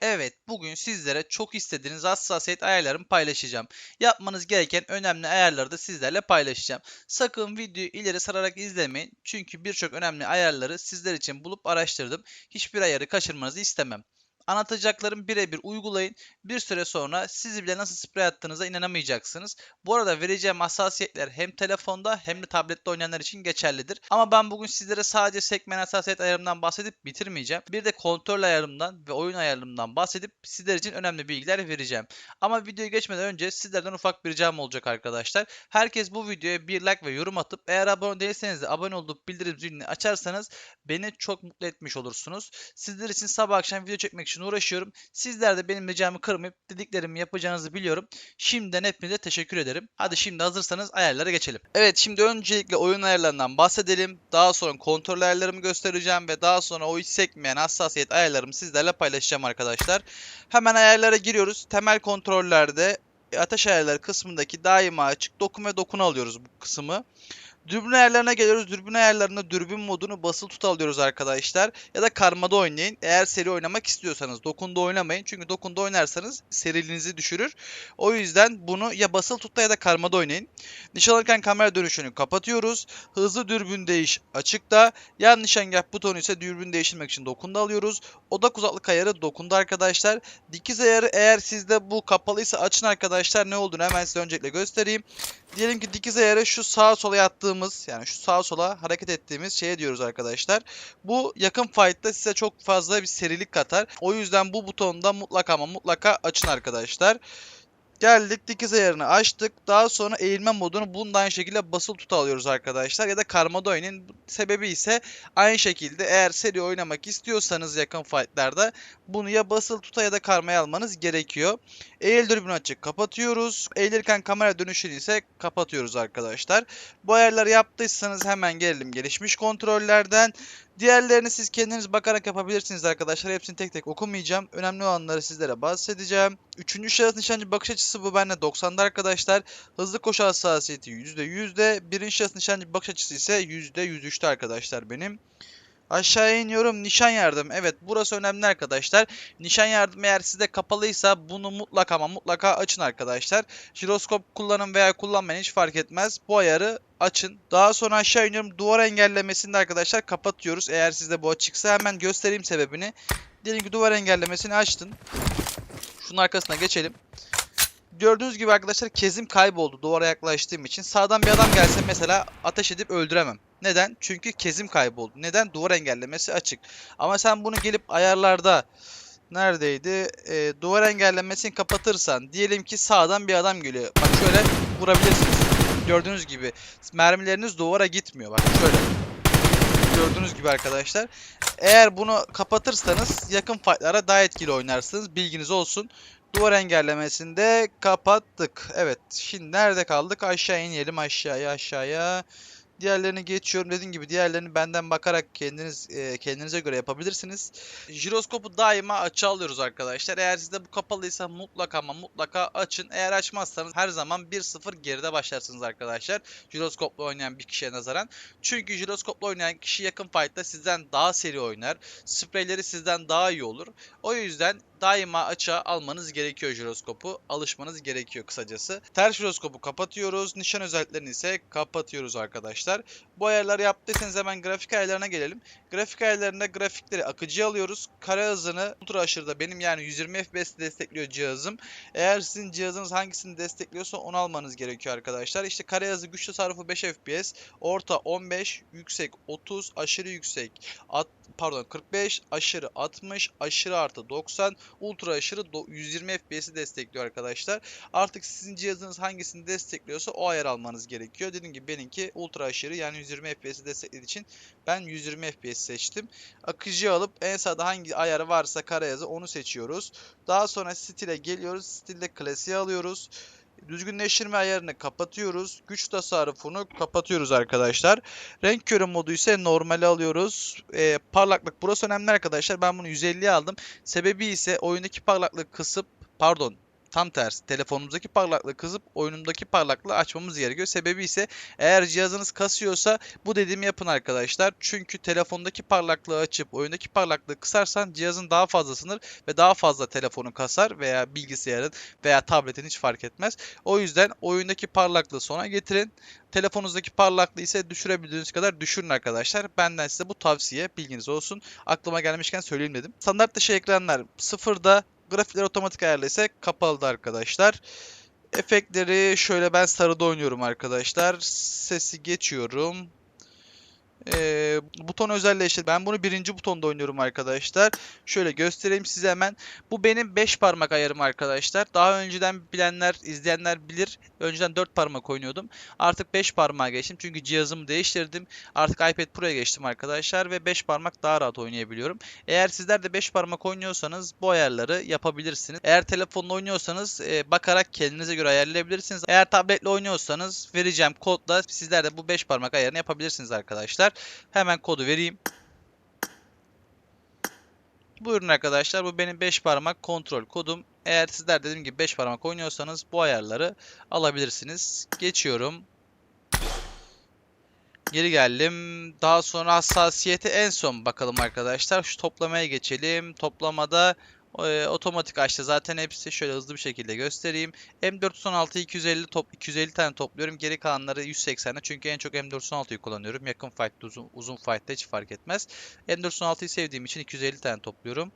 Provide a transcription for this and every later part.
Evet, bugün sizlere çok istediğiniz hassasiyet ayarlarımı paylaşacağım. Yapmanız gereken önemli ayarları da sizlerle paylaşacağım. Sakın videoyu ileri sararak izlemeyin. Çünkü birçok önemli ayarları sizler için bulup araştırdım. Hiçbir ayarı kaçırmanızı istemem. Anlatacaklarım birebir uygulayın. Bir süre sonra sizi bile nasıl sprey attığınıza inanamayacaksınız. Bu arada vereceğim hassasiyetler hem telefonda hem de tablette oynayanlar için geçerlidir. Ama ben bugün sizlere sadece sekmen hassasiyet ayarımından bahsedip bitirmeyeceğim. Bir de kontrol ayarımdan ve oyun ayarımından bahsedip sizler için önemli bilgiler vereceğim. Ama videoya geçmeden önce sizlerden ufak bir ricam olacak arkadaşlar. Herkes bu videoya bir like ve yorum atıp eğer abone değilseniz de abone olup bildirim zilini açarsanız beni çok mutlu etmiş olursunuz. Sizler için sabah akşam video çekmek için uğraşıyorum. Sizler de benim ricamı kırmayıp dediklerimi yapacağınızı biliyorum. Şimdiden hepinize teşekkür ederim. Hadi şimdi hazırsanız ayarlara geçelim. Evet şimdi öncelikle oyun ayarlarından bahsedelim. Daha sonra kontrol ayarlarımı göstereceğim ve daha sonra o hiç sekmeyen hassasiyet ayarlarımı sizlerle paylaşacağım arkadaşlar. Hemen ayarlara giriyoruz. Temel kontrollerde ateş ayarları kısmındaki daima açık dokun ve dokun alıyoruz bu kısmı. Dürbün ayarlarına geliyoruz. Dürbün ayarlarında dürbün modunu basılı tut alıyoruz arkadaşlar. Ya da karmada oynayın. Eğer seri oynamak istiyorsanız dokunda oynamayın. Çünkü dokunda oynarsanız seriliğinizi düşürür. O yüzden bunu ya basılı tutta ya da karmada oynayın. Nişan alırken kamera dönüşünü kapatıyoruz. Hızlı dürbün değiş açıkta. Yan nişangah butonu ise dürbün değiştirmek için dokunda alıyoruz. Odak uzaklık ayarı dokunda arkadaşlar. Dikiz ayarı eğer sizde bu kapalıysa açın arkadaşlar. Ne olduğunu hemen size öncelikle göstereyim. Diyelim ki dikiz ayarı şu sağa sola yattığımız yani şu sağa sola hareket ettiğimiz şeye diyoruz arkadaşlar. Bu yakın fight'ta size çok fazla bir serilik katar. O yüzden bu butonda mutlaka ama mutlaka açın arkadaşlar. Geldik dikiz ayarını açtık. Daha sonra eğilme modunu bunu da aynı şekilde basılı tut alıyoruz arkadaşlar. Ya da karmada oynayın. Sebebi ise aynı şekilde eğer seri oynamak istiyorsanız yakın fightlarda bunu ya basılı tuta ya da karmaya almanız gerekiyor. Eğil dürbünü açık kapatıyoruz. Eğilirken kamera dönüşünü ise kapatıyoruz arkadaşlar. Bu ayarları yaptıysanız hemen gelelim gelişmiş kontrollerden. Diğerlerini siz kendiniz bakarak yapabilirsiniz arkadaşlar. Hepsini tek tek okumayacağım. Önemli olanları sizlere bahsedeceğim. Üçüncü şahıs nişancı bakış açısı bu bende 90'da arkadaşlar. Hızlı koşu hassasiyeti %100'de. Birinci şahıs nişancı bakış açısı ise %103'te arkadaşlar benim. Aşağıya iniyorum. Nişan yardım. Evet burası önemli arkadaşlar. Nişan yardım eğer sizde kapalıysa bunu mutlaka ama mutlaka açın arkadaşlar. Jiroskop kullanın veya kullanmayın hiç fark etmez. Bu ayarı açın. Daha sonra aşağı iniyorum. Duvar engellemesini de arkadaşlar kapatıyoruz. Eğer sizde bu açıksa hemen göstereyim sebebini. Diyelim ki duvar engellemesini açtın. Şunun arkasına geçelim. Gördüğünüz gibi arkadaşlar kezim kayboldu duvara yaklaştığım için. Sağdan bir adam gelse mesela ateş edip öldüremem. Neden? Çünkü kezim kayboldu. Neden? Duvar engellemesi açık. Ama sen bunu gelip ayarlarda neredeydi? Ee, duvar engellemesini kapatırsan diyelim ki sağdan bir adam geliyor. Bak şöyle vurabilirsiniz. Gördüğünüz gibi mermileriniz duvara gitmiyor. Bak şöyle. Gördüğünüz gibi arkadaşlar. Eğer bunu kapatırsanız yakın fightlara daha etkili oynarsınız. Bilginiz olsun. Duvar engellemesini de kapattık. Evet. Şimdi nerede kaldık? Aşağı inelim aşağıya aşağıya. Diğerlerini geçiyorum. Dediğim gibi diğerlerini benden bakarak kendiniz e, kendinize göre yapabilirsiniz. Jiroskopu daima açı alıyoruz arkadaşlar. Eğer sizde bu kapalıysa mutlaka ama mutlaka açın. Eğer açmazsanız her zaman 1-0 geride başlarsınız arkadaşlar. Jiroskopla oynayan bir kişiye nazaran. Çünkü jiroskopla oynayan kişi yakın fight'ta sizden daha seri oynar. Spreyleri sizden daha iyi olur. O yüzden daima açığa almanız gerekiyor jiroskopu. Alışmanız gerekiyor kısacası. Ters jiroskopu kapatıyoruz. Nişan özelliklerini ise kapatıyoruz arkadaşlar. Bu ayarları yaptıysanız hemen grafik ayarlarına gelelim. Grafik ayarlarında grafikleri akıcı alıyoruz. Kare hızını ultra aşırıda benim yani 120 FPS destekliyor cihazım. Eğer sizin cihazınız hangisini destekliyorsa onu almanız gerekiyor arkadaşlar. İşte kare hızı güç tasarrufu 5 FPS, orta 15, yüksek 30, aşırı yüksek at, pardon 45, aşırı 60, aşırı artı 90, ultra aşırı do- 120 FPS'i destekliyor arkadaşlar. Artık sizin cihazınız hangisini destekliyorsa o ayar almanız gerekiyor. Dediğim gibi benimki ultra aşırı yani 120 FPS'i desteklediği için ben 120 FPS seçtim. Akıcı alıp en sağda hangi ayarı varsa kare yazı onu seçiyoruz. Daha sonra stile geliyoruz. Stilde klasiği alıyoruz. Düzgünleştirme ayarını kapatıyoruz. Güç tasarrufunu kapatıyoruz arkadaşlar. Renk körü modu ise normali alıyoruz. Ee, parlaklık burası önemli arkadaşlar. Ben bunu 150'ye aldım. Sebebi ise oyundaki parlaklığı kısıp pardon tam tersi. Telefonumuzdaki parlaklığı kızıp oyunundaki parlaklığı açmamız gerekiyor. Sebebi ise eğer cihazınız kasıyorsa bu dediğimi yapın arkadaşlar. Çünkü telefondaki parlaklığı açıp oyundaki parlaklığı kısarsan cihazın daha fazla sınır ve daha fazla telefonu kasar veya bilgisayarın veya tabletin hiç fark etmez. O yüzden oyundaki parlaklığı sona getirin. Telefonunuzdaki parlaklığı ise düşürebildiğiniz kadar düşürün arkadaşlar. Benden size bu tavsiye bilginiz olsun. Aklıma gelmişken söyleyeyim dedim. Standart dışı ekranlar sıfırda, grafikler otomatik ayarlı ise kapalıda arkadaşlar. Efektleri şöyle ben sarıda oynuyorum arkadaşlar. Sesi geçiyorum. Ee, buton özelleştir. Ben bunu birinci butonda oynuyorum arkadaşlar. Şöyle göstereyim size hemen. Bu benim 5 parmak ayarım arkadaşlar. Daha önceden bilenler, izleyenler bilir. Önceden 4 parmak oynuyordum. Artık 5 parmağa geçtim. Çünkü cihazımı değiştirdim. Artık iPad Pro'ya geçtim arkadaşlar. Ve 5 parmak daha rahat oynayabiliyorum. Eğer sizler de 5 parmak oynuyorsanız bu ayarları yapabilirsiniz. Eğer telefonla oynuyorsanız e, bakarak kendinize göre ayarlayabilirsiniz. Eğer tabletle oynuyorsanız vereceğim kodla sizler de bu 5 parmak ayarını yapabilirsiniz arkadaşlar. Hemen kodu vereyim. Buyurun arkadaşlar bu benim 5 parmak kontrol kodum. Eğer sizler dediğim gibi 5 parmak oynuyorsanız bu ayarları alabilirsiniz. Geçiyorum. Geri geldim. Daha sonra hassasiyeti en son bakalım arkadaşlar. Şu toplamaya geçelim. Toplamada e, otomatik açtı. Zaten hepsi şöyle hızlı bir şekilde göstereyim. M416 250 top 250 tane topluyorum. Geri kalanları 180'e. Çünkü en çok M416'yı kullanıyorum. Yakın fight'ta uzun, uzun fight'ta hiç fark etmez. M416'yı sevdiğim için 250 tane topluyorum.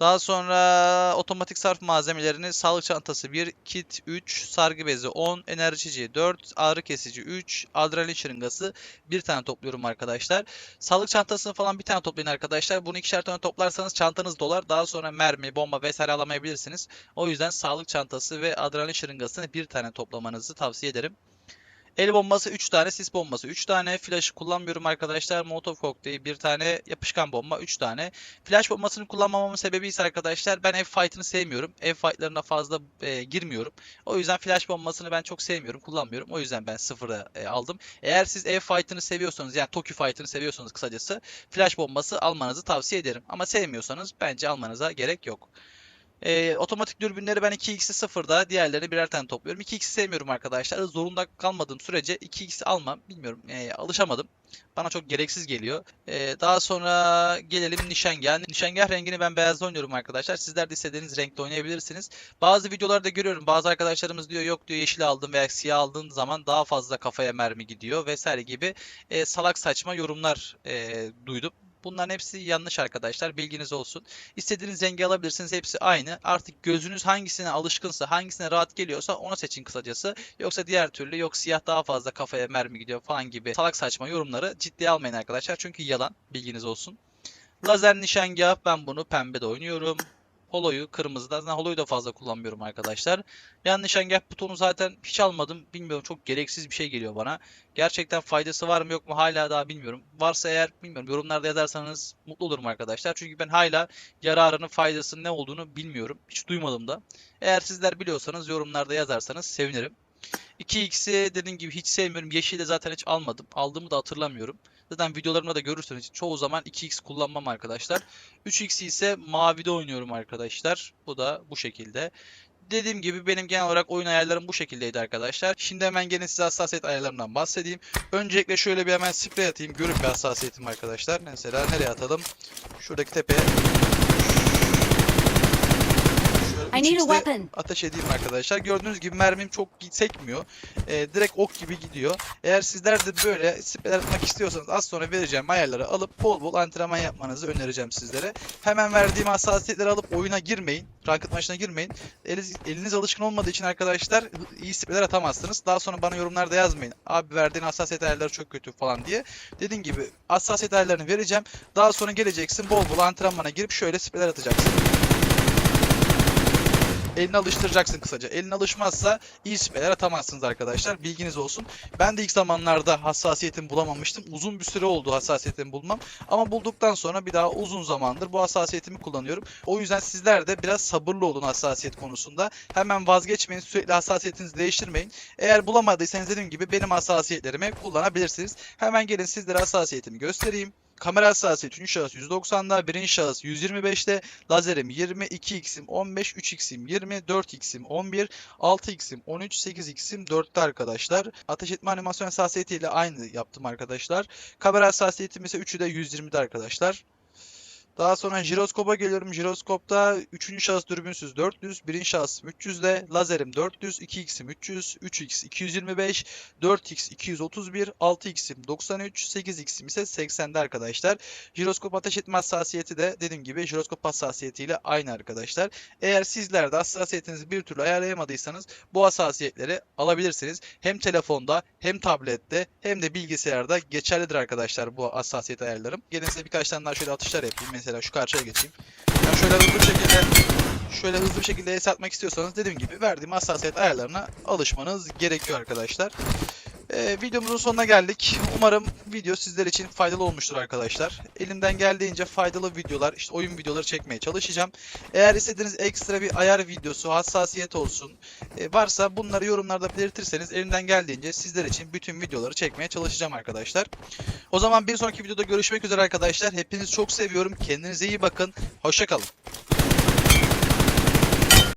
Daha sonra otomatik sarf malzemelerini sağlık çantası 1, kit 3, sargı bezi 10, enerjici 4, ağrı kesici 3, adrenalin şırıngası 1 tane topluyorum arkadaşlar. Sağlık çantasını falan bir tane toplayın arkadaşlar. Bunu ikişer tane toplarsanız çantanız dolar. Daha sonra mermi, bomba vesaire alamayabilirsiniz. O yüzden sağlık çantası ve adrenalin şırıngasını bir tane toplamanızı tavsiye ederim. El bombası 3 tane, sis bombası 3 tane. Flash kullanmıyorum arkadaşlar. Molotov kokteyli 1 tane, yapışkan bomba 3 tane. Flash bombasını kullanmamamın sebebi ise arkadaşlar ben ev fight'ını sevmiyorum. Ev fight'larına fazla e, girmiyorum. O yüzden flash bombasını ben çok sevmiyorum, kullanmıyorum. O yüzden ben sıfıra e, aldım. Eğer siz ev fight'ını seviyorsanız yani Tokyo fight'ını seviyorsanız kısacası flash bombası almanızı tavsiye ederim. Ama sevmiyorsanız bence almanıza gerek yok. Ee, otomatik dürbünleri ben 2x'i sıfırda, diğerlerini birer tane topluyorum. 2x'i sevmiyorum arkadaşlar. Zorunda kalmadığım sürece 2x'i almam. Bilmiyorum, ee, alışamadım. Bana çok gereksiz geliyor. Ee, daha sonra gelelim nişangah. Nişangah rengini ben beyazda oynuyorum arkadaşlar. Sizler de istediğiniz renkte oynayabilirsiniz. Bazı videolarda görüyorum. Bazı arkadaşlarımız diyor yok diyor yeşil aldım veya siyah aldığın zaman daha fazla kafaya mermi gidiyor vesaire gibi e, salak saçma yorumlar e, duydum. Bunların hepsi yanlış arkadaşlar. Bilginiz olsun. İstediğiniz rengi alabilirsiniz. Hepsi aynı. Artık gözünüz hangisine alışkınsa, hangisine rahat geliyorsa onu seçin kısacası. Yoksa diğer türlü yok siyah daha fazla kafaya mermi gidiyor falan gibi salak saçma yorumları ciddiye almayın arkadaşlar. Çünkü yalan. Bilginiz olsun. Lazer nişangah ben bunu pembede oynuyorum. Holo'yu kırmızıda. Zaten Holo'yu da fazla kullanmıyorum arkadaşlar. Yan nişangah butonu zaten hiç almadım. Bilmiyorum çok gereksiz bir şey geliyor bana. Gerçekten faydası var mı yok mu hala daha bilmiyorum. Varsa eğer bilmiyorum yorumlarda yazarsanız mutlu olurum arkadaşlar. Çünkü ben hala yararının faydasının ne olduğunu bilmiyorum. Hiç duymadım da. Eğer sizler biliyorsanız yorumlarda yazarsanız sevinirim. 2x'i dediğim gibi hiç sevmiyorum. Yeşili de zaten hiç almadım. Aldığımı da hatırlamıyorum. Zaten videolarımda da görürsünüz çoğu zaman 2x kullanmam arkadaşlar. 3x'i ise mavide oynuyorum arkadaşlar. Bu da bu şekilde. Dediğim gibi benim genel olarak oyun ayarlarım bu şekildeydi arkadaşlar. Şimdi hemen gene size hassasiyet ayarlarından bahsedeyim. Öncelikle şöyle bir hemen sprey atayım. Görün bir hassasiyetim arkadaşlar. Mesela nereye atalım? Şuradaki tepeye. I need a 3x'le weapon. ateş edeyim arkadaşlar. Gördüğünüz gibi mermim çok sekmiyor. Ee, direkt ok gibi gidiyor. Eğer sizler de böyle spreyler atmak istiyorsanız az sonra vereceğim ayarları alıp bol bol antrenman yapmanızı önereceğim sizlere. Hemen verdiğim hassasiyetleri alıp oyuna girmeyin. Ranked maçına girmeyin. Eliniz, eliniz alışkın olmadığı için arkadaşlar iyi spreyler atamazsınız. Daha sonra bana yorumlarda yazmayın. Abi verdiğin hassasiyet ayarları çok kötü falan diye. Dediğim gibi hassasiyet ayarlarını vereceğim. Daha sonra geleceksin bol bol antrenmana girip şöyle spreyler atacaksın. Elini alıştıracaksın kısaca. Elin alışmazsa iyi spreyler atamazsınız arkadaşlar. Bilginiz olsun. Ben de ilk zamanlarda hassasiyetimi bulamamıştım. Uzun bir süre oldu hassasiyetimi bulmam. Ama bulduktan sonra bir daha uzun zamandır bu hassasiyetimi kullanıyorum. O yüzden sizler de biraz sabırlı olun hassasiyet konusunda. Hemen vazgeçmeyin. Sürekli hassasiyetinizi değiştirmeyin. Eğer bulamadıysanız dediğim gibi benim hassasiyetlerimi kullanabilirsiniz. Hemen gelin sizlere hassasiyetimi göstereyim. Kamera hassasiyeti 3. şahıs 190'da, 1. şahıs 125'te, lazerim 20, 2x'im 15, 3x'im 20, 4x'im 11, 6x'im 13, 8x'im 4'te arkadaşlar. Ateş etme animasyon hassasiyetiyle aynı yaptım arkadaşlar. Kamera hassasiyetim ise 3'ü de 120'de arkadaşlar. Daha sonra jiroskopa geliyorum. Jiroskopta 3. şahıs dürbünsüz 400, 1. şahıs 300'de, lazerim 400, 2x'im 300, 3x 225, 4x 231, 6x'im 93, 8x'im ise 80'de arkadaşlar. Jiroskop ateş etme hassasiyeti de dediğim gibi jiroskop hassasiyetiyle aynı arkadaşlar. Eğer sizler de hassasiyetinizi bir türlü ayarlayamadıysanız bu hassasiyetleri alabilirsiniz. Hem telefonda hem tablette hem de bilgisayarda geçerlidir arkadaşlar bu hassasiyet ayarlarım. Gelin size birkaç tane daha şöyle atışlar yapayım. Mesela şu karşıya geçeyim. Yani şöyle hızlı bir şekilde şöyle hızlı bir şekilde es atmak istiyorsanız dediğim gibi verdiğim hassasiyet ayarlarına alışmanız gerekiyor arkadaşlar. Ee, videomuzun sonuna geldik. Umarım video sizler için faydalı olmuştur arkadaşlar. Elimden geldiğince faydalı videolar, işte oyun videoları çekmeye çalışacağım. Eğer istediğiniz ekstra bir ayar videosu, hassasiyet olsun e, varsa bunları yorumlarda belirtirseniz elimden geldiğince sizler için bütün videoları çekmeye çalışacağım arkadaşlar. O zaman bir sonraki videoda görüşmek üzere arkadaşlar. Hepinizi çok seviyorum. Kendinize iyi bakın. Hoşçakalın.